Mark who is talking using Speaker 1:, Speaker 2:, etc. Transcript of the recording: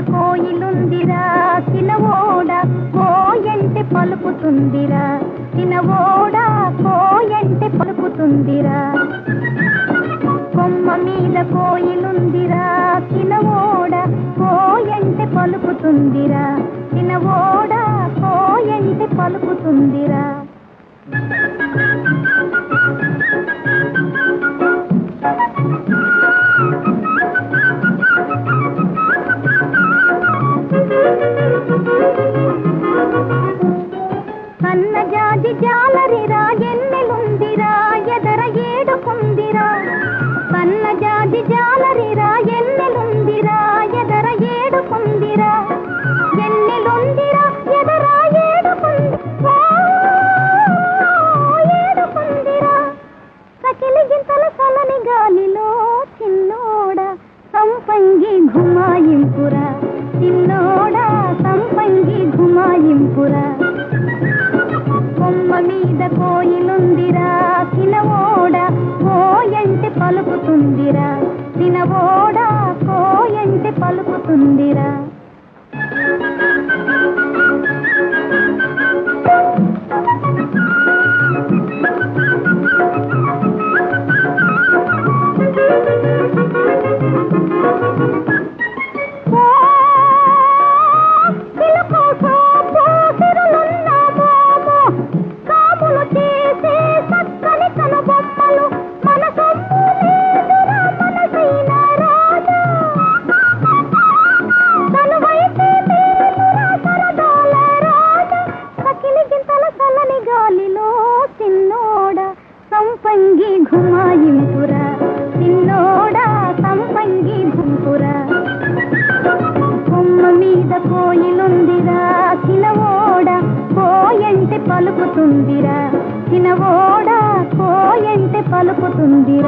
Speaker 1: కోయిలుందిరా తినవోడ కోయంటే పలుకుతుందిరా చినవోడ కోయంటే పలుకుతుందిరా. కొమ్మ మీద కోయిలుందిరా తినవోడ కోయంటే పలుకుతుందిరా చినవోడ కోయంటే పలుకుతుందిరా. సన్నజాజి జాలరిరా ఎన్నెలుందిరా ఎదర ఎన్నెలుందిరా ఎదర సకిలి గింతల సలని గాలిలో చిన్నోడ సంపంగి ఘుమాయింపురా. చిన్నోడా సంపంగి ఘుమాయింపురా. కొమ్మ మీద కోయిలుందిరా పలుకుతుందిరా తినబోడా కోయంటే పలుకుతుందిరా? ఘుమాయింపురా చిన్నోడా సంపంగి గుంపుర కొమ్మ మీద కోయిలుందిరా చినవోడ కోయంటే పలుకుతుందిరా. చినవోడ కోయంటే పలుకుతుందిరా.